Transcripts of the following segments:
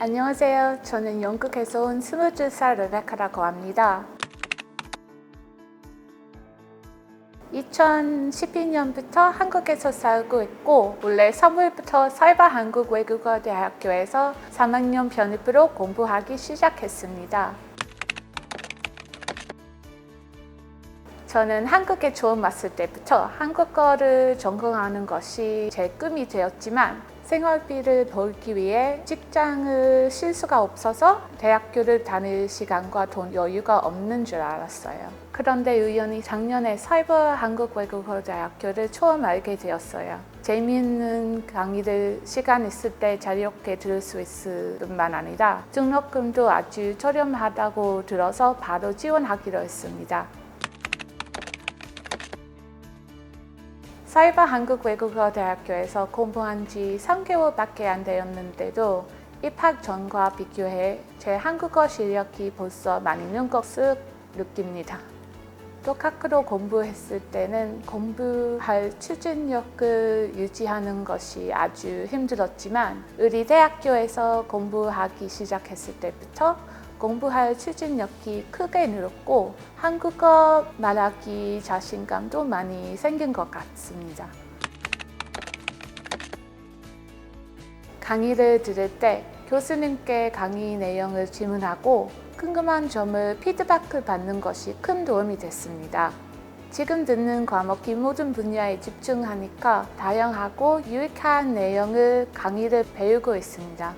안녕하세요. 저는 영국에서 온 22살 레베카라고 합니다. 2012년부터 한국에서 살고 있고 원래 3월부터 사이버 한국 외국어 대학교에서 3학년 편입으로 공부하기 시작했습니다. 저는 한국에 처음 왔을 때부터 한국어를 전공하는 것이 제 꿈이 되었지만 생활비를 벌기 위해 직장을 쉴 수가 없어서 대학교를 다닐 시간과 돈 여유가 없는 줄 알았어요. 그런데 우연히 작년에 사이버 한국 외국어 대학교를 처음 알게 되었어요. 재미있는 강의를 시간 있을 때 자유롭게 들을 수 있을 뿐만 아니라 등록금도 아주 저렴하다고 들어서 바로 지원하기로 했습니다. 사이버 한국 외국어 대학교에서 공부한 지 3개월밖에 안 되었는데도 입학 전과 비교해 제 한국어 실력이 벌써 많이 는 것을 느낍니다. 독학으로 공부했을 때는 공부할 추진력을 유지하는 것이 아주 힘들었지만 우리 대학교에서 공부하기 시작했을 때부터 공부할 추진력이 크게 늘었고 한국어 말하기 자신감도 많이 생긴 것 같습니다. 강의를 들을 때 교수님께 강의 내용을 질문하고 궁금한 점을 피드백을 받는 것이 큰 도움이 됐습니다. 지금 듣는 과목이 모든 분야에 집중하니까 다양하고 유익한 내용을 강의를 배우고 있습니다.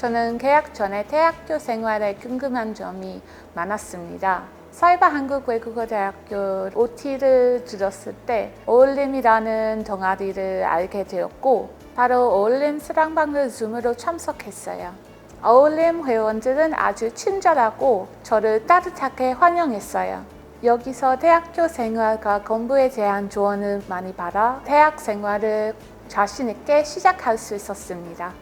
저는 개학 전에 대학교 생활에 궁금한 점이 많았습니다. 사이버 한국 외국어 대학교 OT를 들었을 때 어울림이라는 동아리를 알게 되었고 바로 어울림 수랑방을 줌으로 참석했어요. 어울림 회원들은 아주 친절하고 저를 따뜻하게 환영했어요. 여기서 대학교 생활과 공부에 대한 조언을 많이 받아 대학 생활을 자신 있게 시작할 수 있었습니다.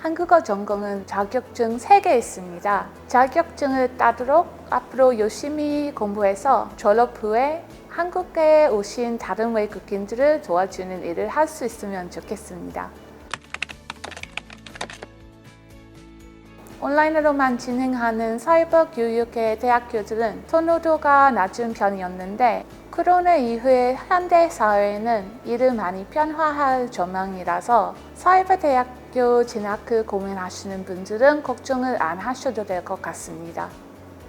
한국어 전공은 자격증 3개 있습니다. 자격증을 따도록 앞으로 열심히 공부해서 졸업 후에 한국에 오신 다른 외국인들을 도와주는 일을 할 수 있으면 좋겠습니다. 온라인으로만 진행하는 사이버 교육의 대학교들은 선호도가 낮은 편이었는데 코로나 이후에 현대 사회는 일을 많이 변화할 전망이라서 사이버 대학교 진학을 고민하시는 분들은 걱정을 안 하셔도 될 것 같습니다.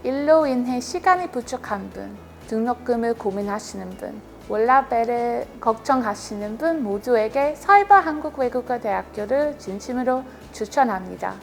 일로 인해 시간이 부족한 분, 등록금을 고민하시는 분, 월라벨을 걱정하시는 분 모두에게 사이버 한국 외국어 대학교를 진심으로 추천합니다.